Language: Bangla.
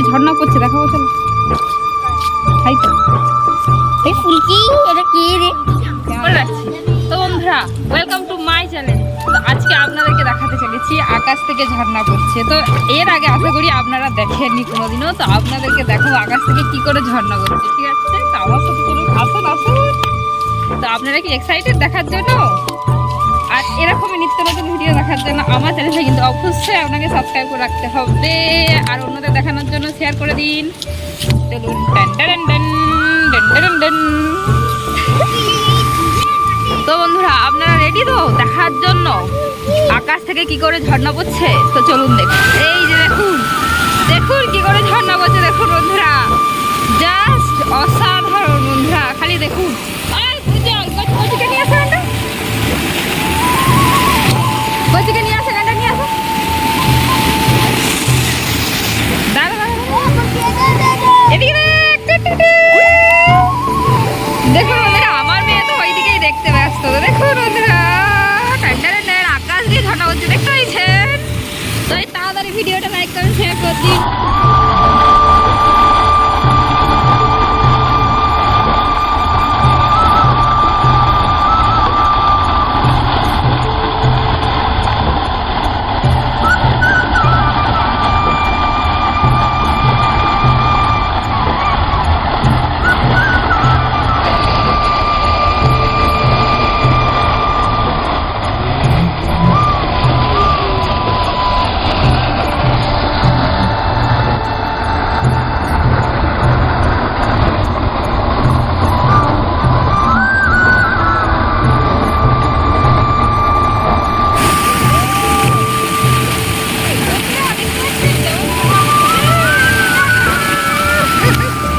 থেকে ঝর্ণা পড়ছে দেখাবো চলো। তাই তো এই ফুলকি এটা কি রে? তো বন্ধুরা ওয়েলকাম টু মাই চ্যানেল তো আজকে আপনাদেরকে দেখাতে চলেছি আকাশ থেকে ঝর্ণা পড়ছে তো এর আগে আশা করি আপনারা দেখেননি কোনোদিনও তো আপনাদেরকে দেখো আকাশ থেকে কি করে ঝর্ণা পড়ছে ঠিক আছে? তো আমার সাথে চলুন আসুন আসুন। তো আপনারা কি এক্সাইটেড দেখার জন্য? দেখার আমার চ্যানেলটা কিন্তু অবশ্যই আপনাকে সাবস্ক্রাইব করে রাখতে হবে। আর অন্যদের দেখানোর জন্য শেয়ার করে দিন। তো বন্ধুরা, আপনারা রেডি তো? দেখার জন্য? আকাশ থেকে কি করে ঝর্ণা পড়ছে? তো চলুন দেখুন এই যে দেখুন তো দেখুন বন্ধুরা ঠান্ডার আকাশ দিয়ে ঝর্ণা হচ্ছে, দেখতে পাইছেন তো তাড়াতাড়ি ভিডিওটা লাইক করেন শেয়ার করে দিন।